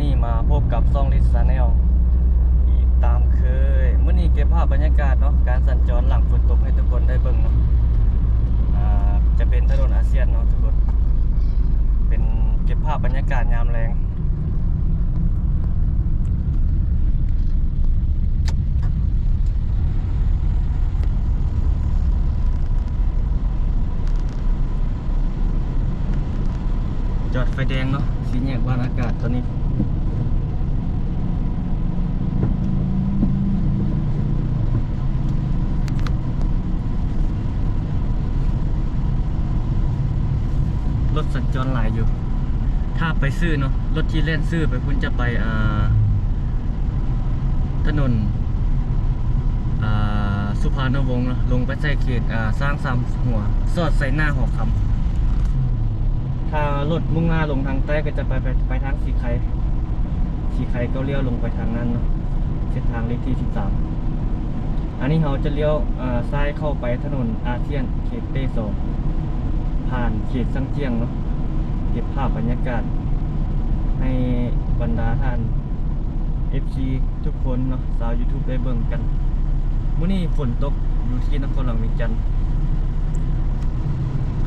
นี่มาพบกับซองลิสซาแนลอีกตามเคยเมื่อนี้เก็บภาพบรรยากาศเนาะการสัญจรหลังฝนตกให้ทุกคนได้เบิ่งเนาะจะเป็นถนนอาเซียนเนาะทุกคน เป็นเก็บภาพบรรยากาศยามแรงจอดไฟแดงเนาะสีแยกบ้านอากาศตอนนี้ สัญจรหลายอยู่ ถ้าไปซื้อเนาะรถที่เล่นซื้อไปคุณจะไปอ่าถนนอ่าสุภานวงศ์เนาะลงไปใส่เขตอ่าสร้างซ้ำหัว สอดใส่หน้าหอคำถ้ารถมุ่งหน้าลงทางใต้ก็จะไปไปไปทางสีไข่สีไข่ก็เลี้ยวลงไปทางนั้นเนาะเส้นทางเลขที่13อันนี้เราจะเลี้ยวอ่าซ้ายเข้าไปถนนอาเซียนเขตเต้โซผ่านเขตสังเจียงเนาะ เก็บภาพบรรยากาศ ให้บรรดาท่าน FC ทุกคนเนาะสาว YouTube ได้เบิ่งกันมื้อนี้ฝนตกอยู่ที่นครหลวงเวียงจันทน์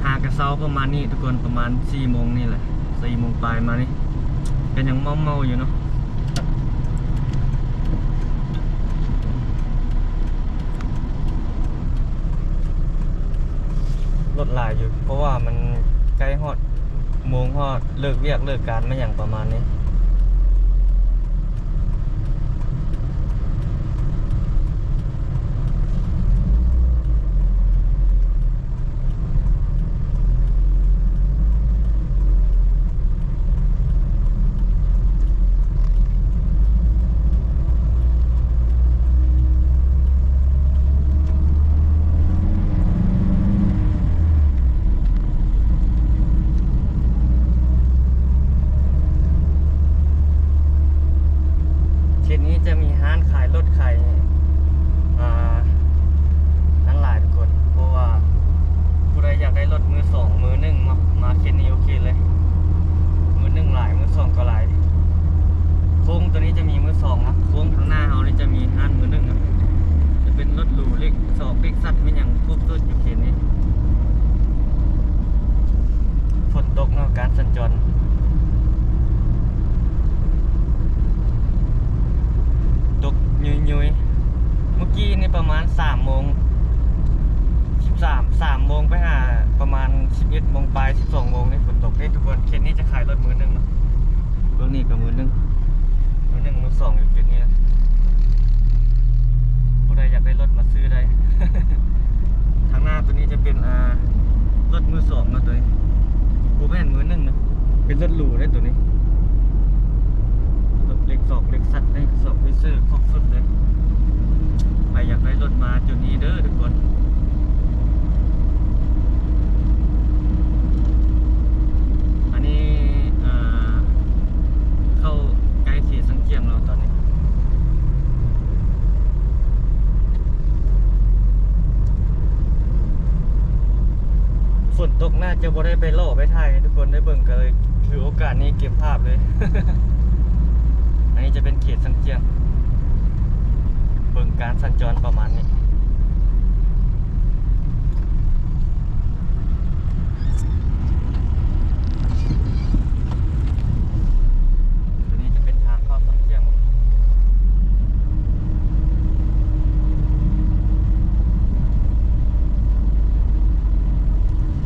หากระเซาประมาณนี้ทุกคนประมาณ4โมงนี่แหละ4โมงปลายมานี่ก็ยังเมาเมาอยู่เนาะรถหลายอยู่ เพราะว่ามันใกล้ฮอด โมงฮอเลิกเวียกเลิกการไม่อย่างประมาณนี้ เขตนี้จะมีห้านขายรถขายอ่านั่นหลายทุกคน เพราะว่าผู้ใดอยากได้รถมือสองมือหนึ่งมามาเขตนี้โอเคเลย มือหนึ่งหลายมือสองก็หลายโค้งตัวนี้จะมีมือสองนะโค้งข้างหน้าเขานี่จะมีห้านมือหนึ่งนะจะเป็นรถหรูเล็กสองเล็กสัตว์เป็นอย่างครบสุดอยู่เขตนี้ ฝนตกเนาะการสัญจร ตกยุยยุยๆเมื่อกี้นี่ ประมาณสามโมงสิบสามสามโมงไปหาประมาณสิบเอ็ดโมงปลายสิบสองโมงนี่ฝนตกนี่ทุกคนเคนนี้จะขายรถมือหนึ่งเนาะรถนี่ก็มือหนึ่งมือหนึ่งมือสองอยู่จุดนี้นะผู้ใดอยากได้รถมาซื้อได้ ทางหน้าตัวนี้จะเป็นอ่ารถมือสองเนาะตัวนี้กูไม่เห็นมือหนึ่งนะเป็นรถหรูได้ตัวนี้ รถเล็กสอกเล็กสัตว์เล็กสอกวิเซอร์ครบสุดเลยใครอยากได้รถมาจุดนี้เด้อทุกคน อันนี้อ่าเข้าใกล้เขตสังเกียงเราตอนนี้ ฝ น่าจะบ่ได้ไปโลไปไทยทุกคนได้เบิ่งกันเลย ถือโอกาสนี้เก็บภาพเลย อันนี้จะเป็นเขตสังเจียง เบิ่งการสัญจรประมาณนี้ ตัวนี้จะเป็นทางเข้าสังเกียง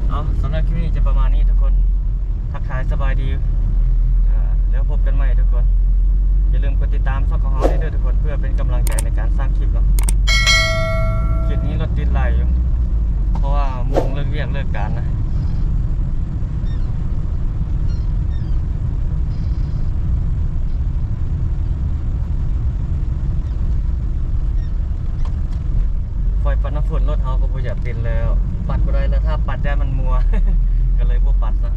เอาสำหรับคลิปนี้จะประมาณนี้ทุกคน ทักทายส บายดีอ่าแล้วพบกันใหม่ทุกคน อย่าลืมกดติดตามช่องของเราได้ด้วยทุกคนเพื่อเป็นกำลังใจในการสร้างคลิปเนาะคลิปนี้รถติดไหลอยู่เพราะว่าโมงเลิกเรียกเลิกการนะไฟปัดน้ำฝนรถเฮาก็บ่อยากเป็นแล้ว ปัดบ่ได้แล้วถ้าปัดได้มันมัว ก็เลยบ่ปัดซะ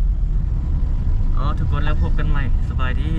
อ๋อทุกคนแล้วพบกันใหม่ส บายดี